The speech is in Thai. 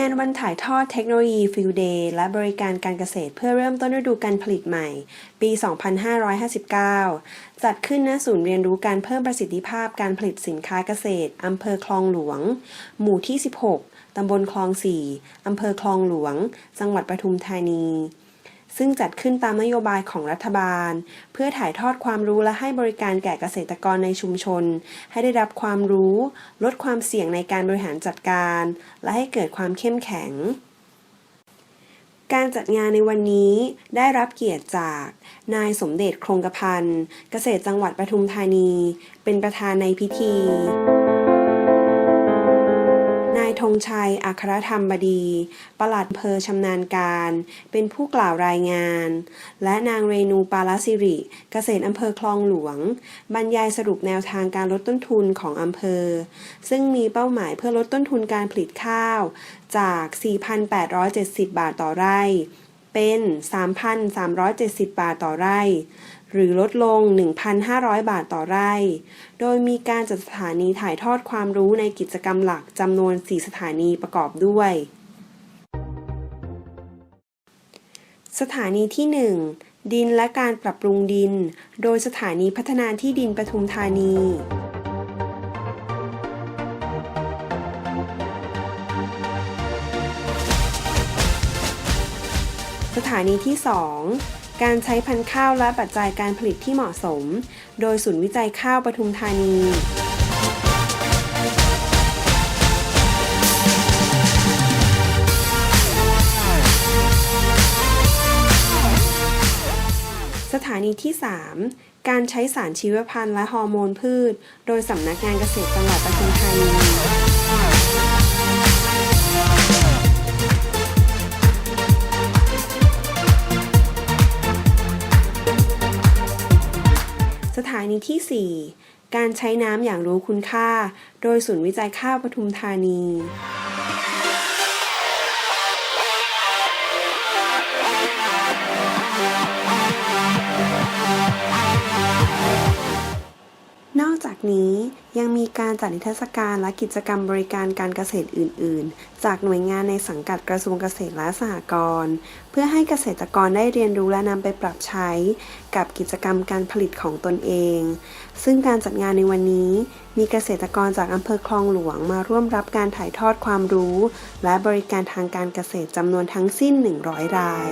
งานวันถ่ายทอดเทคโนโลยีฟิลเดย์และบริการการเกษตรเพื่อเริ่มต้นฤดูการผลิตใหม่ ปี 2559 จัดขึ้นณศูนย์เรียนรู้การเพิ่มประสิทธิภาพการผลิตสินค้าเกษตร อำเภอคลองหลวง หมู่ที่ 16 ตำบลคลอง 4 อำเภอคลองหลวง จังหวัดปทุมธานี ซึ่งจัดขึ้นตามนโยบายของรัฐบาล เพื่อถ่ายทอดความรู้และให้บริการแก่เกษตรกรในชุมชน ให้ได้รับความรู้ ลดความเสี่ยงในการบริหารจัดการ และให้เกิดความเข้มแข็ง การจัดงานในวันนี้ได้รับเกียรติจาก นายสมเด็จโครงกระพันธ์เกษตรจังหวัดปทุมธานี เป็นประธานในพิธีายธงชัย อัครธรรมบดี ปลัดอำเภอชำนาญการ เป็นผู้กล่าวรายงาน และนางเรนูปาลสิริ เกษตรอำเภอคลองหลวง บรรยายสรุปแนวทางการลดต้นทุนของอำเภอ ซึ่งมีเป้าหมายเพื่อลดต้นทุนการผลิตข้าว จาก 4,870 บาทต่อไร่ เป็น 3,370 บาทต่อไร่ หรือลดลง 1,500 บาทต่อไร่ โดยมีการจัดสถานีถ่ายทอดความรู้ในกิจกรรมหลักจำนวน 4 สถานีประกอบด้วย สถานีที่ 1 ดินและการปรับปรุงดิน โดยสถานีพัฒนาที่ดินปทุมธานีสถานีที่ 2 การใช้พันธุ์ข้าวและปัจจัยการผลิตที่เหมาะสม โดยศูนย์วิจัยข้าวปทุมธานีสถานีที่ 3 การใช้สารชีวพันธุ์และฮอร์โมนพืช โดยสำนักงานเกษตรจังหวัดปทุมธานี สถานีที่ 4 การใช้น้ำอย่างรู้คุณค่า โดยศูนย์วิจัยข้าวปทุมธานี นี้ยังมีการจัดนิทรรศการและกิจกรรมบริการการเกษตรอื่น ๆ จากหน่วยงานในสังกัดกระทรวงเกษตรและสหกรณ์เพื่อให้เกษตรกรได้เรียนรู้และนำไปปรับใช้ กับกิจกรรมการผลิตของตนเอง ซึ่งการจัดงานในวันนี้ มีเกษตรกรจากอำเภอคลองหลวงมาร่วมรับการถ่ายทอดความรู้ และบริการทางการเกษตรจำนวนทั้งสิ้น 100 ราย